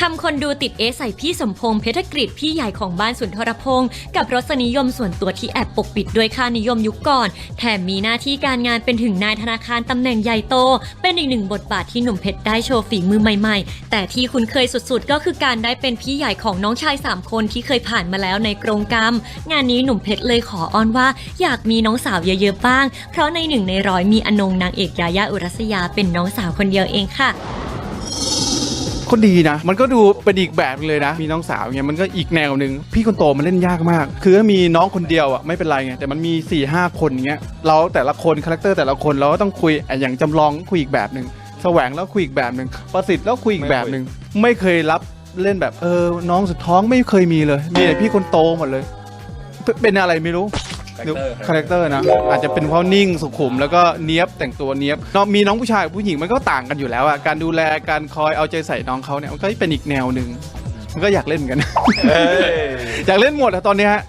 ทำคนดูติดเอใส่พี่สมพงษ์เพชรกฤษพี่ใหญ่ของบ้านสุนทรพงศ์กับรสนิยมส่วนตัวที่แอบปกปิดด้วยค่านิยมยุคก่อน แถมมีหน้าที่การงานเป็นถึงนายธนาคารตำแหน่งใหญ่โต เป็นอีกหนึ่งบทบาทที่หนุ่มเพชรได้โชว์ฝีมือใหม่ๆ แต่ที่คุ้นเคยสุดๆ ก็คือการได้เป็นพี่ใหญ่ของน้องชาย 3 คนที่เคยผ่านมาแล้วในกรงกรรม งานนี้หนุ่มเพชรเลยขออ้อนว่า อยากมีน้องสาวเยอะๆบ้าง เพราะในหนึ่งในร้อยมีอนงนางเอกยายาอุรัสยาเป็นน้องสาวคนเดียวเองค่ะ คนดีนะ มันก็ดูเป็นอีกแบบเลยนะ มีน้องสาวเงี้ยมันก็อีกแนวหนึ่งพี่คนโตมันเล่นยากมาก คือถ้ามีน้องคนเดียวอะไม่เป็นไรไงแต่มันมี4ี่ห้าคนเงี้ยเราแต่ละคนคาแรคเตอร์แต่ละคนเราก็ต้องคุยอย่างจำลองคุยอีกแบบหนึ่งแสวงแล้วคุยอีกแบบหนึ่งประสิทธิ์แล้วคุยอีกแบบหนึ่งไม่เคยรับเล่นแบบเออน้องสุดท้องไม่เคยมีเลยมีแต่พี่คนโตหมดเลย เป็นอะไรไม่รู้ หรือคาแรคเตอร์นะอาจจะเป็นเพราะนิ่งสุขุมแล้วก็เนี้ยบแต่งตัวเนี้ยบเนาะมีน้องผู้ชายกับผู้หญิงมันก็ต่างกันอยู่แล้วอะการดูแลการคอยเอาใจใส่น้องเขาเนี่ยมันก็เป็นอีกแนวหนึ่งมันก็อยากเล่นเหมือนกัน อยากเล่นหมดอะตอนเนี้ยฮะ